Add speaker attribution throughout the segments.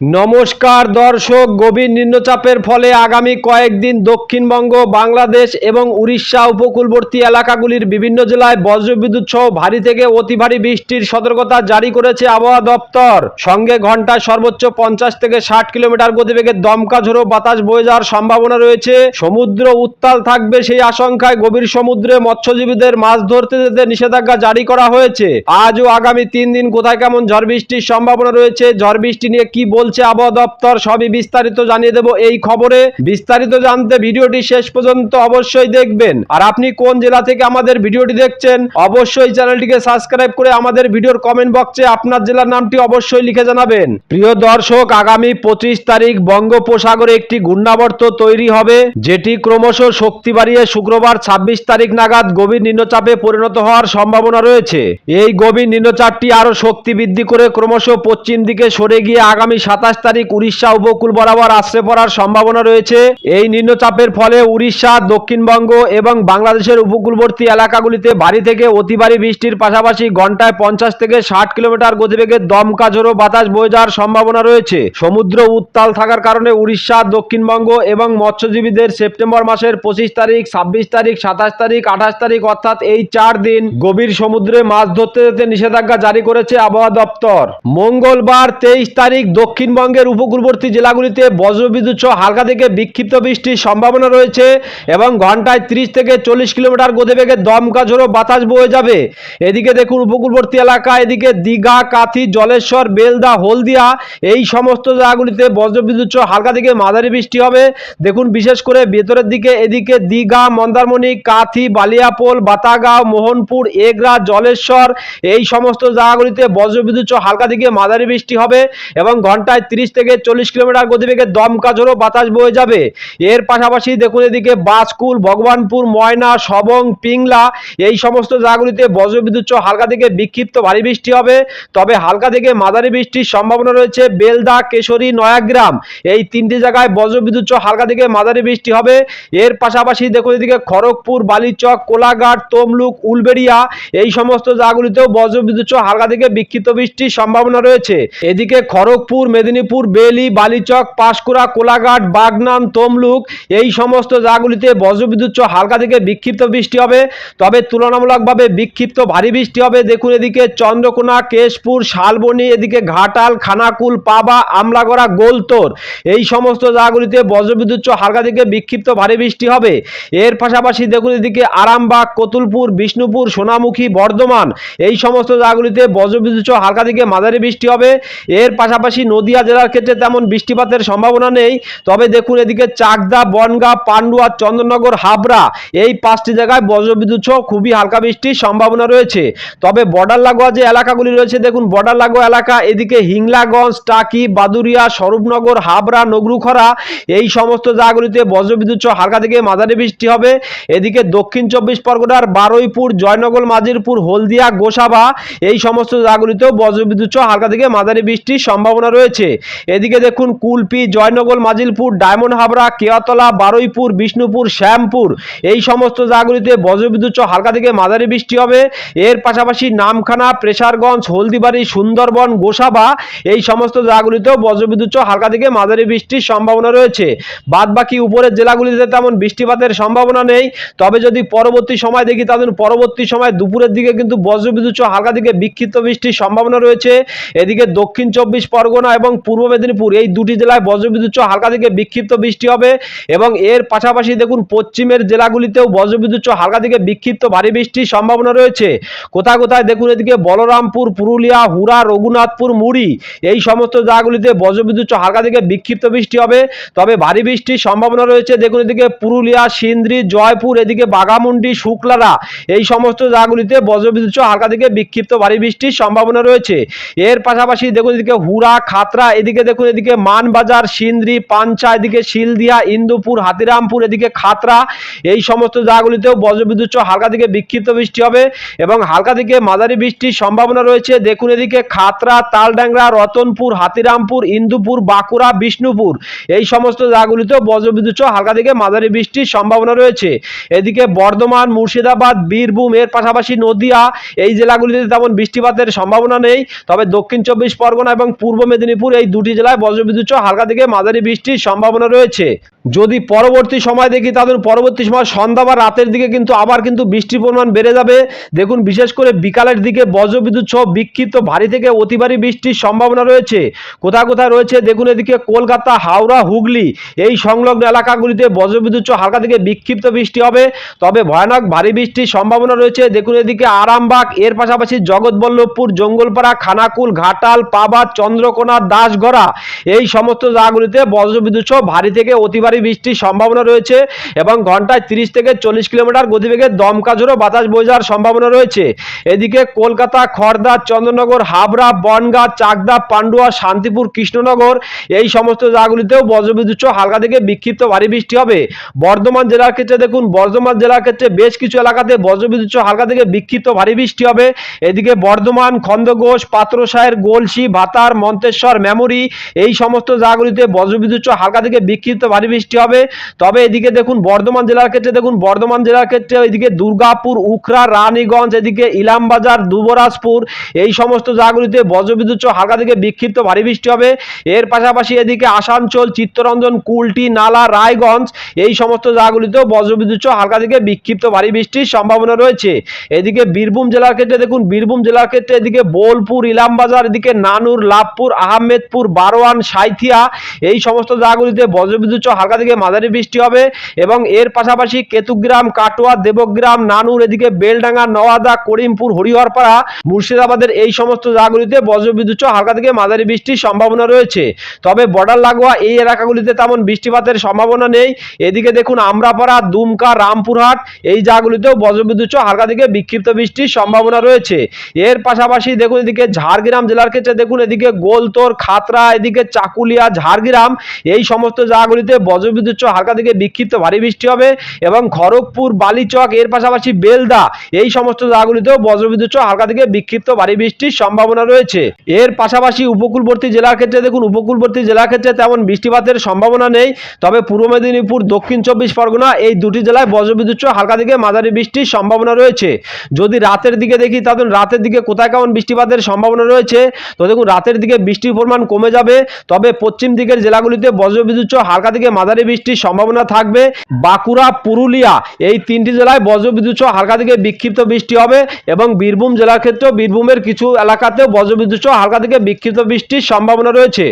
Speaker 1: নমস্কার দর্শক, গভীর নিম্নচাপের ফলে আগামী কয়েকদিন দক্ষিণবঙ্গ, বাংলাদেশ এবং উড়িষ্যা উপকূলবর্তী এলাকাগুলির বিভিন্ন জেলায় বজ্রবিদ্যুৎ সহ ভারী থেকে অতি ভারী বৃষ্টির সতর্কতা জারি করেছে আবহাওয়া দপ্তর। সঙ্গে ঘন্টায় সর্বোচ্চ পঞ্চাশ থেকে ষাট কিলোমিটার গতিবেগে দমকা ঝোড়ো বাতাস বয়ে যাওয়ার সম্ভাবনা রয়েছে। সমুদ্র উত্তাল থাকবে সেই আশঙ্কায় গভীর সমুদ্রে মৎস্যজীবীদের মাছ ধরতে যেতে নিষেধাজ্ঞা জারি করা হয়েছে। আজ ও আগামী তিন দিন কোথায় কেমন ঝড় বৃষ্টির সম্ভাবনা রয়েছে? ঝড় বৃষ্টি নিয়ে কি বলছে আবহাওয়া দপ্তর। সবই বিস্তারিত জানিয়ে দেব এই খবরে। বিস্তারিত জানতে ভিডিওটি শেষ পর্যন্ত অবশ্যই দেখবেন। আর আপনি কোন জেলা থেকে আমাদের ভিডিওটি দেখছেন, অবশ্যই চ্যানেলটিকে সাবস্ক্রাইব করে আমাদের ভিডিওর কমেন্ট বক্সে আপনার জেলার নামটি অবশ্যই লিখে জানাবেন। প্রিয় দর্শক, আগামী পঁচিশ তারিখ বঙ্গোপসাগরে একটি ঘূর্ণাবর্ত তৈরি হবে, যেটি ক্রমশ শক্তি বাড়িয়ে শুক্রবার ছাব্বিশ তারিখ নাগাদ গভীর নিম্নচাপে পরিণত হওয়ার সম্ভাবনা রয়েছে। এই গভীর নিম্নচাপটি আরও শক্তি বৃদ্ধি করে ক্রমশ পশ্চিম দিকে সরে গিয়ে আগামী সাতাশ তারিখ উড়িষ্যা উপকূল বরাবর আশ্রে পড়ার সম্ভাবনা রয়েছে। এই নিম্নচাপের ফলে উড়িষ্যা, দক্ষিণবঙ্গ এবং বাংলাদেশের উপকূলবর্তী এলাকাগুলিতে ভারী থেকে অতি ভারী বৃষ্টির পাশাপাশি ঘন্টায় পঞ্চাশ থেকে ষাট কিলোমিটার গতিবেগে দমকা ঝোড়ো বাতাস বয়ে যাওয়ার সম্ভাবনা রয়েছে। সমুদ্র উত্তাল থাকার কারণে উড়িষ্যা, দক্ষিণবঙ্গ এবং মৎস্যজীবীদের সেপ্টেম্বর মাসের পঁচিশ তারিখ, ছাব্বিশ তারিখ, সাতাশ তারিখ, আঠাশ তারিখ অর্থাৎ এই চার দিন গভীর সমুদ্রে মাছ ধরতে যেতে নিষেধাজ্ঞা জারি করেছে আবহাওয়া দপ্তর। মঙ্গলবার তেইশ তারিখ দক্ষিণবঙ্গের উপকূলবর্তী জেলাগুলিতে বজ্রবিদ্যুৎ সহ হালকা থেকে বিক্ষিপ্ত বৃষ্টির সম্ভাবনা রয়েছে এবং ঘন্টায় ত্রিশ থেকে চল্লিশ কিলোমিটার গতিবেগে দমকা ঝোড়ো বাতাস বয়ে যাবে। এদিকে দেখুন, উপকূলবর্তী এলাকা এদিকে দীঘা, কাথি, জলেশ্বর, বেলদা, হলদিয়া এই সমস্ত জায়গাগুলিতে বজ্রবিদ্যুৎ সহ হালকা থেকে মাঝারি বৃষ্টি হবে। দেখুন, বিশেষ করে ভেতরের দিকে এদিকে দীঘা, মন্দারমণি, কাথি, বালিয়াপোল, বাতাগাঁও, মোহনপুর, এগরা, জলেশ্বর এই সমস্ত জায়গাগুলিতে বজ্রবিদ্যুৎ সহ হালকা থেকে মাঝারি বৃষ্টি হবে এবং ঘন্টায় তিরিশ থেকে চল্লিশ কিলোমিটার গতিবেগে দমকা ঝোড়ো বাতাস বয়ে যাবে। এর পাশাপাশি দেখুন এদিকে বাসকুল ভগবানপুর, ময়না সবং পিংলা, এই সমস্ত জায়গাগুলিতে বজ্রবিদ্যুৎ হালকা থেকে বিক্ষিপ্ত ভারী বৃষ্টি হবে। তবে হালকা থেকে মাঝারি বৃষ্টির সম্ভাবনা রয়েছে বেলদা, কেশরী, নয়াগ্রাম। এই তিনটি জায়গায় বজ্রবিদ্যুৎ হালকা থেকে মাঝারি বৃষ্টি হবে। এর পাশাপাশি দেখুন এদিকে খড়গপুর, বালিচক, কোলাঘাট, তমলুক, উলবেড়িয়া, এই সমস্ত জায়গাগুলিতেও বজ্রবিদ্যুৎ হালকা থেকে বিক্ষিপ্ত বৃষ্টির সম্ভাবনা রয়েছে। এদিকে খড়গপুর, মেদিনীপুর বেলি, বালিচক, পাঁশকুড়া, কোলাঘাট, বাগনান, তমলুক এই সমস্ত জায়গাগুলিতে বজ্রবিদ্যুৎ হালকা থেকে বিক্ষিপ্ত বৃষ্টি হবে। তবে তুলনামূলকভাবে বিক্ষিপ্ত ভারী বৃষ্টি হবে। দেখুন এদিকে চন্দ্রকোনা, কেশপুর, শালবনি, এদিকে ঘাটাল, খানাকুল, পাবা, আমলাগড়া, গোলতোর এই সমস্ত জায়গাগুলিতে বজ্রবিদ্যুৎ হালকা থেকে বিক্ষিপ্ত ভারী বৃষ্টি হবে। এর পাশাপাশি দেখুন এদিকে আরামবাগ, কতুলপুর, বিষ্ণুপুর, সোনামুখী, বর্ধমান এই সমস্ত জায়গাগুলিতে বজ্রবিদ্যুৎ হালকা থেকে মাঝারি বৃষ্টি হবে। এর পাশাপাশি নদিয়া জেলার ক্ষেত্রে তেমন বৃষ্টিপাতের সম্ভাবনা নেই। তবে দেখুন, এদিকে চাকদা, বনগাঁ, পান্ডুয়া চন্দ্রনগর হাবড়া এই পাঁচটি জায়গায় বজ্রবিদ্যুৎ সহ খুবই হালকা বৃষ্টির সম্ভাবনা রয়েছে। তবে বর্ডার লাগোয়া যে এলাকাগুলি রয়েছে, দেখুন, বর্ডার লাগোয়া এলাকা এদিকে হিংলাগঞ্জ, টাকি, বাদুরিয়া, স্বরূপনগর, হাবড়া, নগরুখরা এই সমস্ত জায়গাগুলিতে বজ্রবিদ্যুৎ সহ হালকা থেকে মাঝারি বৃষ্টি হবে। এদিকে দক্ষিণ চব্বিশ পরগনার বারুইপুর, জয়নগর, মাজিরপুর, হলদিয়া, গোসাবা এই সমস্ত জায়গাগুলিতেও বজ্রবিদ্যুৎ সহ হালকা থেকে মাঝারি বৃষ্টির সম্ভাবনা রয়েছে। এদিকে দেখুন, কুলপি, জয়নগর, মাজিলপুর, ডায়মন্ড হাবড়া কেয়াতলা বারুইপুর, বিষ্ণুপুর, শ্যামপুর। এই সমস্ত জায়গাগুলিতে বজ্রবিদ্যুৎ হালকা থেকে মাঝারি বৃষ্টি হবে। এর পাশাপাশি নামখানা, প্রেসারগঞ্জ, হলদিবাড়ি, সুন্দরবন, গোসাবা, এই সমস্ত জায়গাগুলিতেও বজ্রবিদ্যুৎ হালকা থেকে মাঝারি বৃষ্টির সম্ভাবনা রয়েছে। বাদ বাকি উপরের জেলাগুলিতে তেমন বৃষ্টিপাতের সম্ভাবনা নেই। তবে যদি পরবর্তী সময় দেখি তাদের পরবর্তী সময় দুপুরের দিকে কিন্তু বজ্রবিদ্যুৎ হালকা থেকে বিক্ষিপ্ত বৃষ্টির সম্ভাবনা রয়েছে। এদিকে দক্ষিণ চব্বিশ পরগনা এবং পূর্ব মেদিনীপুর, এই দুটি জেলায় বজ্রবিদ্যুৎ সহ হালকা থেকে বিক্ষিপ্ত বৃষ্টি হবে এবং এর পাশাপাশি দেখুন, পশ্চিমের জেলাগুলিতেও বজ্রবিদ্যুৎ সহ হালকা থেকে বিক্ষিপ্ত ভারী বৃষ্টির সম্ভাবনা রয়েছে। কোথায় কোথায় দেখুন, এদিকে বলরামপুর, পুরুলিয়া, হুড়া, রঘুনাথপুর, মুড়ি, এই সমস্ত জায়গাগুলিতে বজ্রবিদ্যুৎ সহ হালকা থেকে বিক্ষিপ্ত বৃষ্টি হবে। তবে ভারী বৃষ্টির সম্ভাবনা রয়েছে, দেখুন, এদিকে পুরুলিয়া, সিন্দ্রি, জয়পুর, এদিকে বাঘামুন্ডি, শুক্লারা, এই সমস্ত জায়গাগুলিতে বজ্রবিদ্যুৎ সহ হালকা থেকে বিক্ষিপ্ত ভারী বৃষ্টির সম্ভাবনা রয়েছে। এর পাশাপাশি দেখুন, এদিকে হুড়া, খাতরা এদিকে দেখুন, এদিকে মানবাজার, সিন্দ্রি, পাঞ্চা, এদিকে শিলদিয়া, ইন্দুপুর, হাতিরামপুর, এদিকে খাতরা, এই সমস্ত জায়গাগুলিতেও বজ্রবিদ্যুৎ হালকা থেকে বিক্ষিপ্ত বৃষ্টি হবে এবং হালকা থেকে মাঝারি বৃষ্টির সম্ভাবনা রয়েছে। দেখুন, এদিকে খাতরা, তালডাংরা, রতনপুর, হাতিরামপুর, ইন্দুপুর, বাঁকুড়া, বিষ্ণুপুর, এই সমস্ত জায়গাগুলিতেও বজ্রবিদ্যুৎ হালকা থেকে মাঝারি বৃষ্টির সম্ভাবনা রয়েছে। এদিকে বর্ধমান, মুর্শিদাবাদ, বীরভূম, এর পাশাপাশি নদিয়া, এই জেলাগুলিতে তেমন বৃষ্টিপাতের সম্ভাবনা নেই। তবে দক্ষিণ চব্বিশ পরগনা এবং পূর্ব মেদিনীপুর এই দুটি জেলায় বজ্রবিদ্যুৎ সহ হালকা থেকে মাঝারি বৃষ্টির সম্ভাবনা রয়েছে। যদি পরবর্তী সময় দেখি তাদের পরবর্তী সময় সন্ধ্যা বা রাতের দিকে কিন্তু আবার কিন্তু বৃষ্টির পরিমাণ বেড়ে যাবে। দেখুন, বিশেষ করে বিকালের দিকে বজ্রবিদ্যুৎ সহ বিক্ষিপ্ত ভারী থেকে অতি ভারী বৃষ্টির সম্ভাবনা রয়েছে। কোথায় কোথায় রয়েছে? দেখুন, এদিকে কলকাতা, হাওড়া, হুগলি এই সংলগ্ন এলাকাগুলিতে বজ্রবিদ্যুৎ সহ হালকা থেকে বিক্ষিপ্ত বৃষ্টি হবে। তবে ভয়ানক ভারী বৃষ্টির সম্ভাবনা রয়েছে। দেখুন, এদিকে আরামবাগ, এর পাশাপাশি জগৎবল্লভপুর, জঙ্গলপাড়া, খানাকুল, ঘাটাল পাবাদ চন্দ্রকোনা, দাসগড়া এই সমস্ত জায়গাগুলিতে বজ্রবিদ্যুৎ সহ ভারী থেকে অতি ভারী বৃষ্টির সম্ভাবনা রয়েছে এবং ঘন্টায় তিরিশ থেকে চল্লিশ কিলোমিটার গতিবেগে দমকা ঝোড়ো বাতাস বয়ে যাওয়ার সম্ভাবনা রয়েছে। এদিকে কলকাতা খড়দা চন্দ্রনগর, হাবড়া, বনগাঁ, চাকদা, পান্ডুয়া, শান্তিপুর, কৃষ্ণনগর এই সমস্ত জায়গাগুলিতেও বজ্রবিদ্যুৎ হালকা থেকে বিক্ষিপ্ত ভারী বৃষ্টি হবে। বর্ধমান জেলার ক্ষেত্রে দেখুন, বর্ধমান জেলার ক্ষেত্রে বেশ কিছু এলাকাতে বজ্রবিদ্যুৎ হালকা থেকে বিক্ষিপ্ত ভারী বৃষ্টি হবে। এদিকে বর্ধমান খন্দঘোষ পাত্রসায়ের গোলসি, ভাতার, মন্তেশ্বর, মেমরি এই সমস্ত জায়গাগুলিতে বজ্রবিদ্যুৎ হালকা থেকে বিক্ষিপ্ত ভারী বৃষ্টি হবে। তবে এদিকে দেখুন, বর্ধমান জেলার ক্ষেত্রে দেখুন, বর্ধমান জেলার ক্ষেত্রে এদিকে দুর্গাপুর উখরা রানীগঞ্জ, এদিকে ইলামবাজার, দুবরাজপুর, এই সমস্ত জায়গাগুলিতে বজ্রবিদ্যুৎ হালকা থেকে বিক্ষিপ্ত ভারী বৃষ্টি হবে। এর পাশাপাশি এদিকে আসানসোল, চিত্তরঞ্জন, কুলটি, নালা, রায়গঞ্জ, এই সমস্ত জায়গাগুলিতেও বজ্রবিদ্যুৎ হালকা থেকে বিক্ষিপ্ত ভারী বৃষ্টির সম্ভাবনা রয়েছে। এদিকে বীরভূম জেলার ক্ষেত্রে দেখুন, বীরভূম জেলার ক্ষেত্রে এদিকে বোলপুর, ইলামবাজার, এদিকে নানুর, লাভপুর, আহমেদপুর, বারোয়ান, সাইথিয়া, এই সমস্ত জায়গাগুলিতে বজ্রবিদ্যুৎ সহ হালকা থেকে মাঝারি বৃষ্টি হবে এবং এর পাশাপাশি কেতুগ্রাম, কাটোয়া, দেবগ্রাম, নানুর, এদিকে বেলডাঙ্গা, নওয়াদা, করিমপুর, হরিহরপাড়া, মুর্শিদাবাদের এই সমস্ত জায়গাগুলিতে বজ্রবিদ্যুৎ হালকা থেকে মাঝারি বৃষ্টির সম্ভাবনা রয়েছে। তবে বর্ডার লাগোয়া এই এলাকাগুলিতে তেমন বৃষ্টিপাতের সম্ভাবনা নেই। এদিকে দেখুন আমরাপাড়া, দুমকা, রামপুরহাট এই জায়গাগুলিতেও বজ্রবিদ্যুৎ হালকা থেকে বিক্ষিপ্ত বৃষ্টির সম্ভাবনা রয়েছে। এর পাশাপাশি দেখুন এদিকে ঝাড়গ্রাম জেলার ক্ষেত্রে দেখুন এদিকে গোলতোর খাতরা এদিকে চাকুলিয়া, ঝাড়গ্রাম এই সমস্ত জায়গাগুলিতে বজ্রবিদ্যুৎ সহ হালকা থেকে বিক্ষিপ্ত ভারী বৃষ্টি হবে এবং খড়গপুর বালিচক এর পাশাপাশি বেলদা, এই সমস্ত জায়গাগুলিতেও বজ্রবিদ্যুৎ সহ হালকা থেকে বিক্ষিপ্ত ভারী বৃষ্টির সম্ভাবনা রয়েছে। এর পাশাপাশি উপকূলবর্তী জেলার ক্ষেত্রে দেখুন, উপকূলবর্তী জেলার ক্ষেত্রে তেমন বৃষ্টিপাতের সম্ভাবনা নেই। তবে পূর্ব মেদিনীপুর, দক্ষিণ চব্বিশ পরগনা এই দুটি জেলায় বজ্রবিদ্যুৎ সহ হালকা থেকে মাঝারি বৃষ্টির সম্ভাবনা রয়েছে। যদি রাতের দিকে দেখি তখন রাতের দিকে কোথায় কেমন বৃষ্টিপাতের সম্ভাবনা রয়েছে? তো দেখুন, রাতের দিকে বৃষ্টির পরিমাণ কমে যাবে। তবে পশ্চিম দিকের জেলাগুলিতে বজ্রবিদ্যুৎ সহ হালকা থেকে মাঝারি বৃষ্টির সম্ভাবনা থাকবে। বাঁকুড়া, পুরুলিয়া, এই তিনটি জেলায় বজ্রবিদ্যুৎ সহ হালকা থেকে বিক্ষিপ্ত বৃষ্টি হবে এবং বীরভূম জেলার ক্ষেত্রেও বীরভূমের কিছু এলাকাতেও বজ্রবিদ্যুৎ সহ হালকা থেকে বিক্ষিপ্ত বৃষ্টির সম্ভাবনা রয়েছে।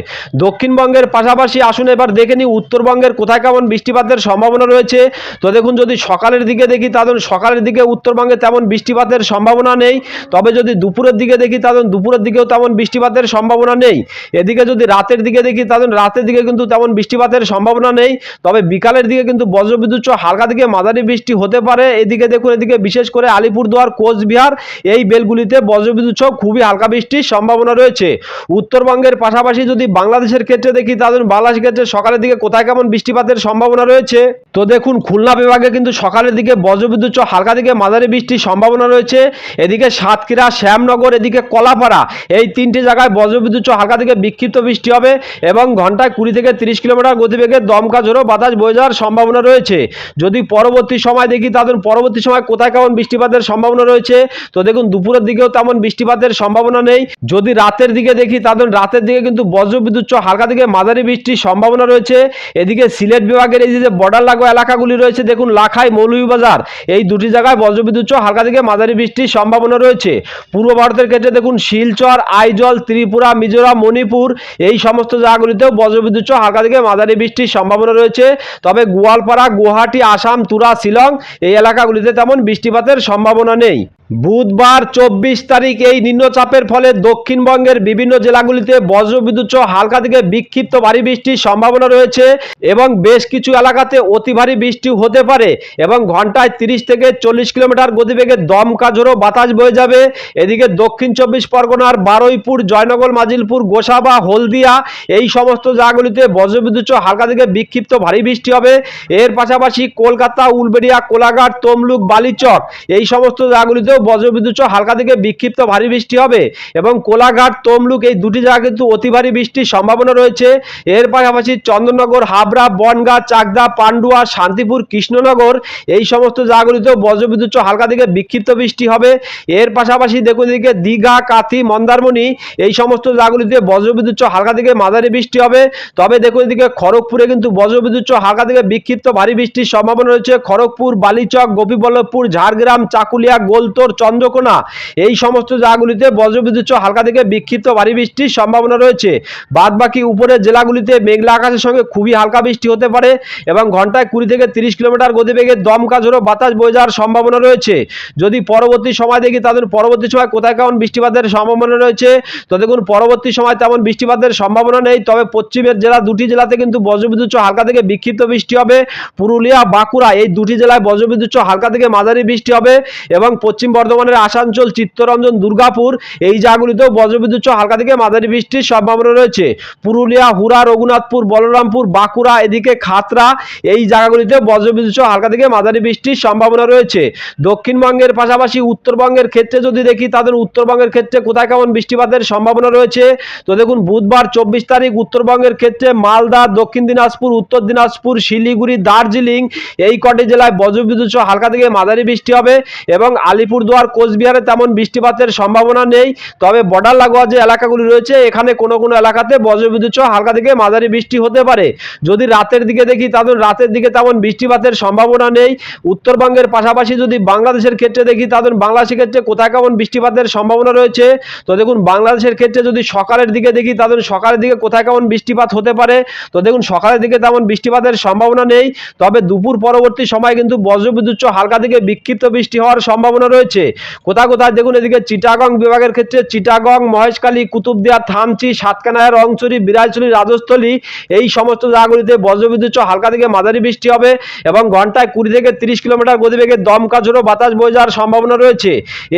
Speaker 1: দক্ষিণবঙ্গের পাশাপাশি আসুন এবার দেখে নিই উত্তরবঙ্গের কোথায় কেমন বৃষ্টিপাতের সম্ভাবনা রয়েছে। তো দেখুন, যদি সকালের দিকে দেখি তাহলে সকালের দিকে উত্তরবঙ্গে তেমন বৃষ্টিপাতের সম্ভাবনা নেই। তবে যদি দুপুরের দিকে দেখি তাহলে দুপুরের দিকেও তেমন বৃষ্টিপাতের সম্ভাবনা নেই। এদিকে যদি রাতের দিকে দেখি তাহলে রাতের দিকে কিন্তু তেমন বৃষ্টিপাতের সম্ভাবনা নেই। তবে বিকালের দিকে কিন্তু বজ্রবিদ্যুৎ সহ হালকা থেকে মাঝারি বৃষ্টি হতে পারে। এদিকে দেখুন, এদিকে বিশেষ করে আলিপুরদুয়ার, কোচবিহার এই বেলগুলিতে বজ্রবিদ্যুৎ সহ খুবই হালকা বৃষ্টির সম্ভাবনা রয়েছে। উত্তরবঙ্গের পাশাপাশি যদি বাংলাদেশের ক্ষেত্রে দেখি তাহলে বাংলাদেশের ক্ষেত্রে সকালের দিকে কোথায় কেমন বৃষ্টিপাতের সম্ভাবনা রয়েছে? তো দেখুন, খুলনা বিভাগে কিন্তু সকালের দিকে বজ্রবিদ্যুৎ সহ হালকা থেকে মাঝারি বৃষ্টির সম্ভাবনা রয়েছে। এদিকে সাতক্ষীরা, শ্যামনগর, এদিকে কলাপাড়া এই তিনটি জায়গায় বজ্রবিদ্যুৎ সহ হালকা থেকে বিক্ষিপ্ত বৃষ্টি হবে এবং ঘন্টায় কুড়ি থেকে তিরিশ কিলোমিটার গতিবেগে দমকা ঝোড়ো বাতাস বয়ে যাওয়ার সম্ভাবনা রয়েছে। যদি পরবর্তী সময় দেখি তাদের পরবর্তী সময় কোথায় কেমন বৃষ্টিপাতের সম্ভাবনা রয়েছে, তো দেখুন দুপুরের দিকেও তেমন বৃষ্টিপাতের সম্ভাবনা নেই। যদি রাতের দিকে দেখি তাদের রাতের দিকে কিন্তু বজ্রবিদ্যুৎ হালকা থেকে মাঝারি বৃষ্টির সম্ভাবনা রয়েছে। এদিকে সিলেট বিভাগের এই যে বর্ডার লাগোয়া এলাকাগুলি রয়েছে, দেখুন লাখাই মৌলভীবাজার, এই দুটি জায়গায় বজ্রবিদ্যুৎ হালকা থেকে মাঝারি বৃষ্টির সম্ভাবনা রয়েছে। পূর্ব ভারতের ক্ষেত্রে দেখুন শিলচর, আইজল, ত্রিপুরা, মিজোরাম, মণিপুর, এই সমস্ত জায়গাগুলিতেও বজ্রবিদ্যুৎ হালকা থেকে মাঝারি বৃষ্টির সম্ভাবনা রয়েছে তবে গোয়ালপাড়া গুয়াহাটি আসাম তুরা শিলং এই এলাকাগুলিতে তেমন বৃষ্টিপাতের সম্ভাবনা নেই। বুধবার চব্বিশ তারিখ এই নিম্নচাপের ফলে দক্ষিণবঙ্গের বিভিন্ন জেলাগুলিতে বজ্রবিদ্যুৎ হালকা থেকে বিক্ষিপ্ত ভারী বৃষ্টির সম্ভাবনা রয়েছে এবং বেশ কিছু এলাকাতে অতি ভারী বৃষ্টি হতে পারে এবং ঘন্টায় তিরিশ থেকে চল্লিশ কিলোমিটার গতিবেগে দমকা বাতাস বয়ে যাবে। এদিকে দক্ষিণ চব্বিশ পরগনার বারুইপুর, জয়নগর, মাজিলপুর, গোসাবা, হলদিয়া এই সমস্ত জায়গাগুলিতে বজ্রবিদ্যুৎ হালকা থেকে বিক্ষিপ্ত ভারী বৃষ্টি হবে। এর পাশাপাশি কলকাতা, উলবেড়িয়া, কোলাঘাট, তমলুক, বালিচক এই সমস্ত জায়গাগুলিতে বজ্রবিদ্যুৎ হালকা থেকে বিক্ষিপ্ত ভারী বৃষ্টি হবে এবং কোলাঘাট, তমলুক এই দুটি জায়গা কিন্তু অতি ভারী বৃষ্টির সম্ভাবনা রয়েছে। এর পাশাপাশি চন্দননগর, হাবড়া, বনগাঁ, চাকদা, পান্ডুয়া, শান্তিপুর, কৃষ্ণনগর এই সমস্ত জায়গাগুলিতেও বজ্রবিদ্যুৎ হালকা থেকে বিক্ষিপ্ত বৃষ্টি হবে। এর পাশাপাশি দেখুন এদিকে দীঘা, কাথি, মন্দারমণি এই সমস্ত জায়গাগুলিতে বজ্রবিদ্যুৎ হালকা থেকে মাঝারি বৃষ্টি হবে। তবে দেখুন এদিকে খড়গপুরে কিন্তু বজ্রবিদ্যুৎ হালকা থেকে বিক্ষিপ্ত ভারী বৃষ্টির সম্ভাবনা রয়েছে। খড়গপুর, বালিচক, গোপীবল্লভপুর, ঝাড়গ্রাম, চাকুলিয়া গোলতোর চন্দ্রকোনা। এই সমস্ত জায়গাগুলিতে বজ্রবিদ্যুৎ হালকা থেকে বিক্ষিপ্ত ভারী বৃষ্টির সম্ভাবনা রয়েছে। বাদ বাকি উপরের জেলাগুলিতে মেঘলা আকাশের সঙ্গে খুবই হালকা বৃষ্টি হতে পারে এবং ঘন্টায় কুড়ি থেকে তিরিশ কিলোমিটার গতিবেগে দমকা ঝোড়ো বাতাস বয়ে যাওয়ার সম্ভাবনা রয়েছে। যদি পরবর্তী সময় দেখি তাদের পরবর্তী সময় কোথায় কেমন বৃষ্টিপাতের সম্ভাবনা রয়েছে? তো দেখুন, পরবর্তী সময় তেমন বৃষ্টিপাতের সম্ভাবনা নেই, তবে পশ্চিমের জেলা দুটি জেলাতে কিন্তু বজ্রবিদ্যুৎ হালকা থেকে বিক্ষিপ্ত বৃষ্টি হবে। পুরুলিয়া, বাঁকুড়া এই দুটি জেলায় বজ্রবিদ্যুৎ হালকা থেকে মাঝারি বৃষ্টি হবে এবং পশ্চিম বর্ধমানের আসানসোল, চিত্তরঞ্জন, দুর্গাপুর, এই জায়গাগুলিতেও বজ্রবিদ্যুৎ সহ হালকা থেকে মাঝারি বৃষ্টির সম্ভাবনা রয়েছে। পুরুলিয়া হুরা রঘুনাথপুর, বলরামপুর, বাঁকুড়া, এদিকে খাতরা এই জায়গাগুলিতে বজ্রবিদ্যুৎ সহ হালকা থেকে মাঝারি বৃষ্টির সম্ভাবনা রয়েছে। দক্ষিণবঙ্গের পাশাপাশি উত্তরবঙ্গের ক্ষেত্রে যদি দেখি, তাদের উত্তরবঙ্গের ক্ষেত্রে কোথায় কেমন বৃষ্টিপাতের সম্ভাবনা রয়েছে? তো দেখুন, বুধবার চব্বিশ তারিখ উত্তরবঙ্গের ক্ষেত্রে মালদা, দক্ষিণ দিনাজপুর, উত্তর দিনাজপুর, শিলিগুড়ি, দার্জিলিং, এই কটি জেলায় বজ্রবিদ্যুৎ সহ হালকা থেকে মাঝারি বৃষ্টি হবে এবং আলিপুরদুয়ার কোচবিহারে তেমন বৃষ্টিপাতের সম্ভাবনা নেই। তবে বর্ডার লাগোয়া যে এলাকাগুলি রয়েছে, এখানে কোনো কোনো এলাকাতে বজ্রবিদ্যুৎ সহ হালকা থেকে মাঝারি বৃষ্টি হতে পারে। যদি রাতের দিকে দেখি তাদের রাতের দিকে তেমন বৃষ্টিপাতের সম্ভাবনা নেই। উত্তরবঙ্গের পাশাপাশি যদি বাংলাদেশের ক্ষেত্রে দেখি তাদের বাংলাদেশের ক্ষেত্রে কোথায় কেমন বৃষ্টিপাতের সম্ভাবনা রয়েছে? তো দেখুন, বাংলাদেশের ক্ষেত্রে যদি সকালের দিকে দেখি তাদের সকালের দিকে কোথায় কেমন বৃষ্টিপাত হতে পারে? তো দেখুন, সকালের দিকে তেমন বৃষ্টিপাতের সম্ভাবনা নেই। তবে দুপুর পরবর্তী সময় কিন্তু বজ্রবিদ্যুৎ হালকা থেকে বিক্ষিপ্ত বৃষ্টি হওয়ার সম্ভাবনা রয়েছে। কোথায় কোথায় দেখুন এদিকে চিটাগং বিভাগের ক্ষেত্রে চিটাগং, মহেশখালী, কুতুবদিয়া থামচি সাতকানায় রংচুরি বিরাজচুরি রাজস্থলী এই সমস্ত জায়গাগুলিতে বজ্রবিদ্যুৎ হালকা থেকে মাঝারি বৃষ্টি হবে এবং ঘন্টায় কুড়ি থেকে তিরিশ কিলোমিটার গতিবেগে দমকা ঝোড়ো বাতাস বয়ে যাওয়ার সম্ভাবনা রয়েছে।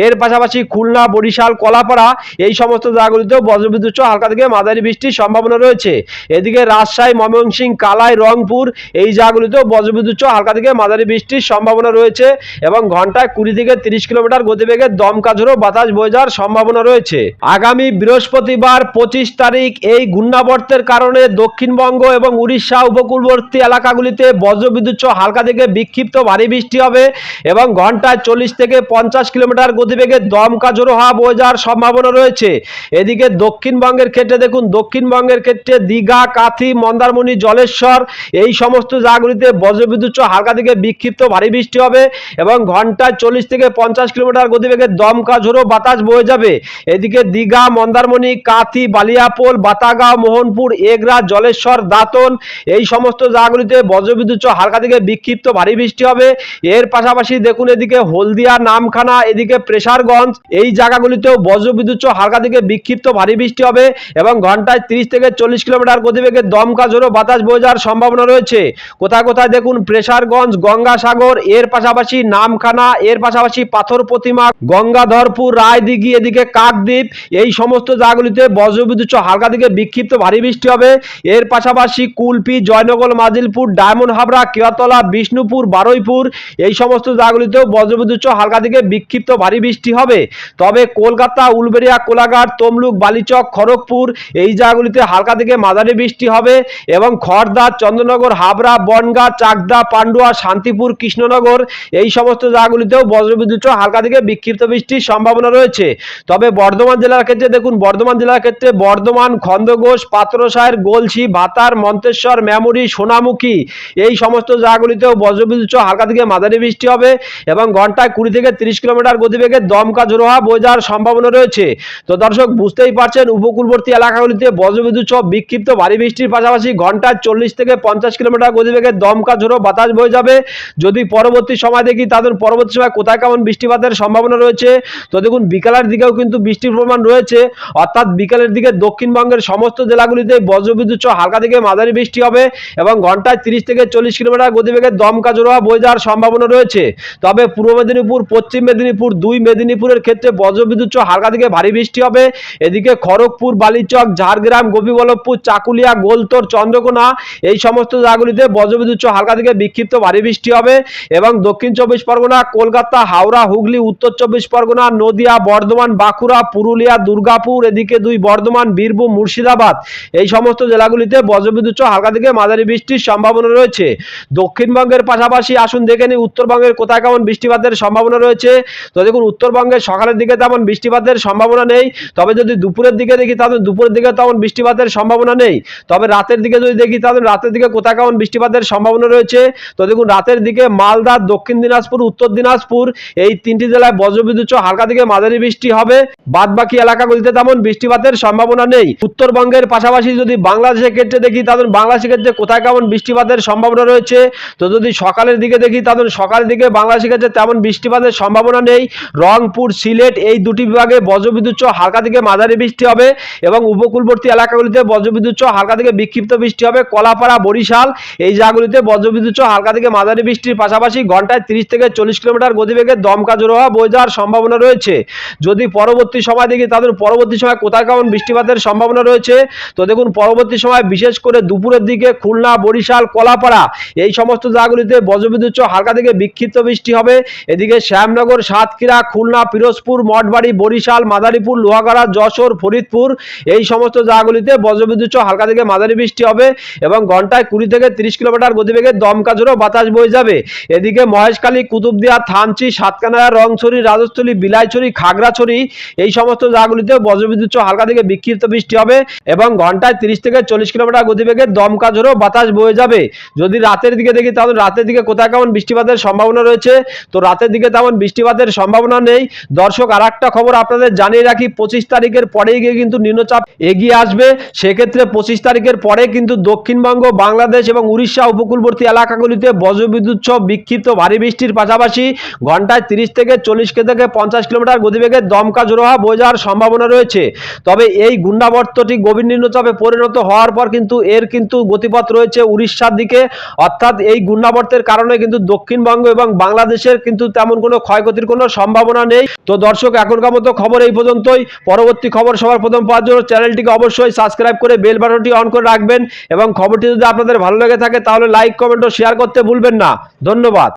Speaker 1: এর পাশাপাশি খুলনা, বরিশাল, কলাপাড়া এই সমস্ত জায়গাগুলিতেও বজ্রবিদ্যুৎ হালকা থেকে মাঝারি বৃষ্টির সম্ভাবনা রয়েছে। এদিকে রাজশাহী, ময়মনসিংহ, কালাই, রংপুর এই জায়গাগুলিতেও বজ্রবিদ্যুৎ হালকা থেকে মাঝারি বৃষ্টির সম্ভাবনা রয়েছে এবং ঘন্টায় কুড়ি থেকে তিরিশ কিলোমিটার গতিবেগে দমকা ঝোড়ো বাতাস বয়ে যাওয়ার সম্ভাবনা রয়েছে। আগামী বৃহস্পতিবার পঁচিশ তারিখ এই ঘূর্ণাবর্তের কারণে দক্ষিণবঙ্গ এবং উড়িষ্যা উপকূলবর্তী এলাকাগুলিতে বজ্রবিদ্যুৎ হালকা থেকে বিক্ষিপ্ত ভারী বৃষ্টি হবে এবং ঘন্টায় চল্লিশ থেকে পঞ্চাশ কিলোমিটার গতিবেগে দমকা ঝোড়ো হাওয়া বয়ে যাওয়ার সম্ভাবনা রয়েছে। এদিকে দক্ষিণবঙ্গের ক্ষেত্রে দেখুন, দক্ষিণবঙ্গের ক্ষেত্রে দীঘা, কাথি, মন্দারমণি, জলেশ্বর এই সমস্ত জায়গাগুলিতে বজ্রবিদ্যুৎ হালকা থেকে বিক্ষিপ্ত ভারী বৃষ্টি হবে এবং ঘন্টায় চল্লিশ থেকে পঞ্চাশ কিলোমিটার গতিবেগে দমকা ঝোড়ো বাতাস বয়ে যাবে। এদিকে দীঘা, মন্দারমণি, কাথি, বালিয়াপোল, বাতাগাঁও, মোহনপুর, এগরা, জলেশ্বর, দাঁতন, এই সমস্ত জায়গাগুলিতে বজ্রবিদ্যুৎ হালকা থেকে বিক্ষিপ্ত ভারী বৃষ্টি হবে। এর পাশাপাশি দেখুন এদিকে হলদিয়া, নামখানা, এদিকে প্রেসারগঞ্জ, এই জায়গাগুলিতেও বজ্রবিদ্যুৎ হালকা থেকে বিক্ষিপ্ত ভারী বৃষ্টি হবে এবং ঘন্টায় তিরিশ থেকে চল্লিশ কিলোমিটার গতিবেগে দমকা ঝোড়ো বাতাস বয়ে যাওয়ার সম্ভাবনা রয়েছে। কোথায় কোথায় দেখুন প্রেসারগঞ্জ, গঙ্গাসাগর, এর পাশাপাশি নামখানা, এর পাশাপাশি পাথর প্রতিমা, গঙ্গাধরপুর, রায়দিঘি, এদিকে কাকদ্বীপ, এই সমস্ত জায়গাগুলিতে বজ্রবিদ্যুৎ হালকা থেকে বিক্ষিপ্ত ভারী বৃষ্টি হবে। এর পাশাপাশি কুলপি, জয়নগর, মাজিলপুর, ডায়মন্ড হাবড়া কেয়াতলা বিষ্ণুপুর, বারুইপুর, এই সমস্ত জায়গাগুলিতেও বজ্রবিদ্যুৎ হালকা থেকে বিক্ষিপ্ত ভারী বৃষ্টি হবে। তবে কলকাতা, উলবেড়িয়া, কোলাঘাট, তমলুক, বালিচক, খড়গপুর, এই জায়গাগুলিতে হালকা থেকে মাঝারি বৃষ্টি হবে এবং খড়দা চন্দ্রনগর, হাবড়া, বনগা, চাকদা, পান্ডুয়া, শান্তিপুর, কৃষ্ণনগর, এই সমস্ত জায়গাগুলিতেও বজ্রবিদ্যুৎ সহ হালকা থেকে বিক্ষিপ্ত বৃষ্টির সম্ভাবনা রয়েছে। তবে বর্ধমান জেলার ক্ষেত্রে দেখুন, বর্ধমান জেলার ক্ষেত্রে বর্ধমান খন্দঘোষ পাত্রসায়ের গোলসি ভাতার মন্তেশ্বর, মেমরি, সোনামুখী এই সমস্ত জায়গাগুলিতেও বজ্রবিদ্যুৎ হালকা থেকে মাঝারি বৃষ্টি হবে এবং ঘন্টায় কুড়ি থেকে তিরিশ কিলোমিটার গতিবেগে দমকা জোরোহা বয়ে যাওয়ার সম্ভাবনা রয়েছে। তো দর্শক, বুঝতেই পারছেন, উপকূলবর্তী এলাকাগুলিতে বজ্রবিদ্যুৎ সহ বিক্ষিপ্ত ভারী বৃষ্টির পাশাপাশি ঘন্টায় চল্লিশ থেকে পঞ্চাশ কিলোমিটার গতিবেগে দমকা ঝোড়ো বাতাস বয়ে যাবে। যদি পরবর্তী সময় দেখি, তাদের পরবর্তী সময় কোথায় কেমন বৃষ্টিপাতের সম্ভাবনা রয়েছে। তো দেখুন, বিকালের দিকেও কিন্তু বৃষ্টির পরিমাণ রয়েছে। অর্থাৎ বিকালের দিকে দক্ষিণবঙ্গের সমস্ত জেলাগুলিতে বজ্রবিদ্যুৎ হালকা থেকে মাঝারি বৃষ্টি হবে এবং ঘন্টায় তিরিশ থেকে চল্লিশ কিলোমিটার গতিবেগে দমকা জোড়া বয়ে যাওয়ার সম্ভাবনা রয়েছে। তবে পূর্ব মেদিনীপুর, পশ্চিম মেদিনীপুর, দুই মেদিনীপুরের ক্ষেত্রে বজ্রবিদ্যুৎ হালকা থেকে ভারী বৃষ্টি হবে। এদিকে খড়গপুর, বালিচক, ঝাড়গ্রাম, গোপীবল্লভপুর, চাকুলিয়া, গোলতোর, চন্দ্রকোনা এই সমস্ত জায়গাগুলিতে বজ্রবিদ্যুৎ হালকা থেকে বিক্ষিপ্ত ভারী বৃষ্টি হবে এবং দক্ষিণ চব্বিশ পরগনা, কলকাতা, হাওড়া, হুগলি হুগলি, উত্তর চব্বিশ পরগনা, নদিয়া, বর্ধমান, বাঁকুড়া, পুরুলিয়া, দুর্গাপুর, এদিকে দুই বর্ধমান, বীরভূম, মুর্শিদাবাদ। এই সমস্ত জেলাগুলিতে বজ্রবিদ্যুৎ হালকা থেকে মাঝারি বৃষ্টির সম্ভাবনা রয়েছে। দক্ষিণবঙ্গের পাশাপাশি আসুন দেখে নিই, উত্তরবঙ্গের কোথায় কেমন বৃষ্টিপাতের সম্ভাবনা রয়েছে? তো দেখুন, উত্তরবঙ্গের সকালের দিকে তেমন বৃষ্টিপাতের সম্ভাবনা নেই। তবে যদি দুপুরের দিকে দেখি, তাহলে দুপুরের দিকে তেমন বৃষ্টিপাতের সম্ভাবনা নেই। তবে রাতের দিকে যদি দেখি, তাহলে রাতের দিকে কোথায় কেমন বৃষ্টিপাতের সম্ভাবনা রয়েছে? তো দেখুন, রাতের দিকে মালদা, দক্ষিণ দিনাজপুর, উত্তর দিনাজপুর, এই তিনটি জেলায় বজ্রবিদ্যুৎ সহ হালকা থেকে মাঝারি বৃষ্টি হবে। বাদ বাকি এলাকাগুলিতে তেমন বৃষ্টিপাতের সম্ভাবনা নেই। উত্তরবঙ্গের পাশাপাশি যদি বাংলাদেশের ক্ষেত্রে দেখি তাহলে বাংলাদেশের ক্ষেত্রে কোথায় কেমন বৃষ্টিপাতের সম্ভাবনা রয়েছে? তো যদি সকালের দিকে দেখি তাহলে সকালের দিকে বাংলাদেশের ক্ষেত্রে তেমন বৃষ্টিপাতের সম্ভাবনা নেই। রংপুর, সিলেট এই দুটি বিভাগে বজ্রবিদ্যুৎ সহ হালকা থেকে মাঝারি বৃষ্টি হবে এবং উপকূলবর্তী এলাকাগুলিতে বজ্রবিদ্যুৎ সহ হালকা থেকে বিক্ষিপ্ত বৃষ্টি হবে। কলাপাড়া, বরিশাল এই জায়গাগুলিতে বজ্রবিদ্যুৎ সহ হালকা থেকে মাঝারি বৃষ্টির পাশাপাশি ঘন্টায় তিরিশ থেকে চল্লিশ কিলোমিটার গতিবেগে দমকা হওয়া যাওয়ার সম্ভাবনা রয়েছে। যদি পরবর্তী সময় দেখি তাদের পরবর্তী সময় কোথায় কেমন বৃষ্টিপাতের সম্ভাবনা রয়েছে? তো দেখুন, পরবর্তী সময় বিশেষ করে দুপুরের দিকে খুলনা, বরিশাল, কলাপাড়া এই সমস্ত জায়গাগুলিতে বজ্রবিদ্যুৎ হালকা থেকে বিক্ষিপ্ত বৃষ্টি হবে। এদিকে শ্যামনগর, সাতক্ষীরা, খুলনা, পিরোজপুর, মঠবাড়ি, বরিশাল, মাদারীপুর, লোহাগাড়া, যশোর, ফরিদপুর এই সমস্ত জায়গাগুলিতে বজ্রবিদ্যুৎ হালকা থেকে মাঝারি বৃষ্টি হবে এবং ঘন্টায় কুড়ি থেকে তিরিশ কিলোমিটার গতিবেগে দমকা জোরও বাতাস বয়ে যাবে। এদিকে মহেশখালী, কুতুবদিয়া, থানচি সাতকানায়া রংছড়ি, রাজস্থলী, বিলাইছড়ি, খাগড়াছড়ি, এই সমস্ত জায়গাগুলিতে বজ্রবিদ্যুৎ হালকা থেকে বিক্ষিপ্ত বৃষ্টি হবে এবং ঘন্টায় তিরিশ থেকে চল্লিশ কিলোমিটার গতিবেগে দমকা জোরও বাতাস বয়ে যাবে। যদি রাতের দিকে দেখি তাহলে রাতের দিকে কোথায় কেমন বৃষ্টিপাতের সম্ভাবনা রয়েছে? তো রাতের দিকে তেমন বৃষ্টিপাতের সম্ভাবনা নেই। দর্শক আর একটা খবর আপনাদের জানিয়ে রাখি, পঁচিশ তারিখের পরেই গিয়ে কিন্তু নিম্নচাপ এগিয়ে আসবে। সেক্ষেত্রে পঁচিশ তারিখের পরে কিন্তু দক্ষিণবঙ্গ, বাংলাদেশ এবং উড়িষ্যা উপকূলবর্তী এলাকাগুলিতে বজ্রবিদ্যুৎ সহ বিক্ষিপ্ত ভারী বৃষ্টির পাশাপাশি ঘন্টায় তিরিশ থেকে চল্লিশ কে থেকে পঞ্চাশ কিলোমিটার গতিবেগে দমকা জোরোহা বয়ে যাওয়ার সম্ভাবনা রয়েছে। তবে এই গুন্ডাবর্তটি গভীর নিম্নচাপে পরিণত হওয়ার পর কিন্তু এর কিন্তু গতিপথ রয়েছে উড়িষ্যার দিকে। অর্থাৎ এই গুন্ডাবর্তের কারণে কিন্তু দক্ষিণবঙ্গ এবং বাংলাদেশের কিন্তু তেমন কোনো ক্ষয়ক্ষতির কোনো সম্ভাবনা নেই। তো দর্শক, এখনকার মতো খবর এই পর্যন্তই। পরবর্তী খবর সবার প্রথম পাওয়ার জন্য চ্যানেলটিকে অবশ্যই সাবস্ক্রাইব করে বেল বাটনটি অন করে রাখবেন। এবং খবরটি যদি আপনাদের ভালো লেগে থাকে, তাহলে লাইক, কমেন্ট ও শেয়ার করতে ভুলবেন না। ধন্যবাদ।